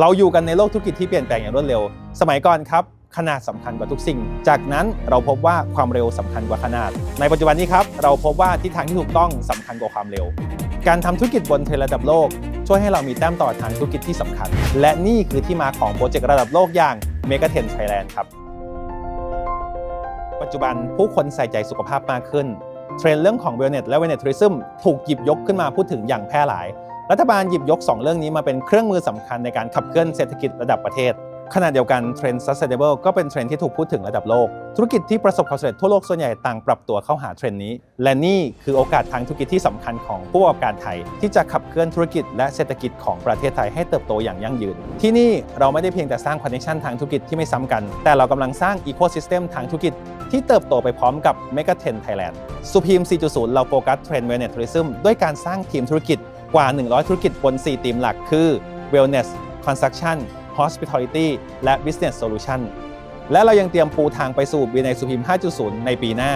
เราอยู่กันในโลกธุรกิจที่เปลี่ยนแปลงอย่างรวดเร็ว สมัยก่อนครับ ขนาดสำคัญกว่าทุกสิ่ง จากนั้นเราพบว่าความเร็วสำคัญกว่าขนาด ในปัจจุบันนี้ครับ เราพบว่าทิศทางที่ถูกต้องสำคัญกว่าความเร็ว การทำธุรกิจบนเทรนระดับโลก ช่วยให้เรามีแต้มต่อทางธุรกิจที่สำคัญ และนี่คือที่มาของโปรเจกต์ระดับโลกอย่าง m e g a t e n Thailand ครับ ปัจจุบันผู้คนใส่ใจสุขภาพมากขึ้น เทรนด์เรื่องของ Wellness และ Wellness Tourism ถูกหยิบยกขึ้นมาพูดถึงอย่างแพร่หลาย รัฐบาลหยิบยก 2 เรื่องนี้มาเป็นเครื่องมือสำคัญในการขับเคลื่อนเศรษฐกิจระดับประเทศขณะเดียวกันเทรนด์ sustainable ก็เป็นเทรนด์ที่ถูกพูดถึงระดับโลก ธุรกิจที่ประสบความสำเร็จทั่วโลกส่วนใหญ่ต่างปรับตัวเข้าหาเทรนด์นี้ และนี่คือโอกาสทางธุรกิจที่สำคัญของผู้ประกอบการไทย ที่จะขับเคลื่อนธุรกิจและเศรษฐกิจของประเทศไทยให้เติบโตอย่างยั่งยืน ที่นี่เราไม่ได้เพียงแต่สร้างคอนเนคชันทางธุรกิจที่ไม่ซ้ำกัน แต่เรากำลังสร้างอีโค y ิสเต็มทางธุรกิจที่เติบโตไปพร้อมกับ m e g a t e n Thailand สุพีม4.0 เราโฟกัสเทรนด์ Wellness Tourism ด้วยการสร้างทีมธุรกิจ กว่า 100 ธุรกิจบน4ทีมหลักคือ Wellness Construction Hospitality และ Business Solution และเรายังเตรียมปูทางไปสู่ b ีในสุพิม 5.0 ในปีหน้า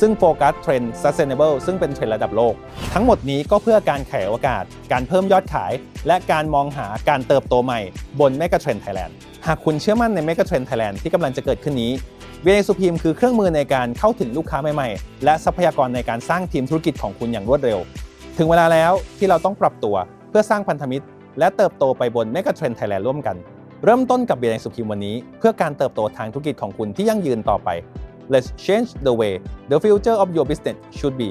ซึ่งโฟกัสเทรนด์ Sustainable ซึ่งเป็นเทรนด์ระดับโลก ทั้งหมดนี้ก็เพื่อการขยายโอกาส การเพิ่มยอดขาย และการมองหาการเติบโตใหม่บน Mega Trend Thailand หากคุณเชื่อมั่นใน Mega Trend Thailand ที่กำลังจะเกิดขึ้นนี้ v ีในสุพิมคือเครื่องมือในการเข้าถึงลูกค้าใหม่ๆ และทรัพยากรในการสร้างทีมธุรกิจของคุณอย่างรวดเร็ว ถึงเวลาแล้วที่เราต้องปรับตัวเพื่อสร้างพันธมิตร และเติบโตไปบน Mega Trend Thailand ร่วมกัน เริ่มต้นกับเบียร์ในสุขีมวันนี้ เพื่อการเติบโตทางธุรกิจของคุณที่ยั่งยืนต่อไป Let's change the way the future of your business should be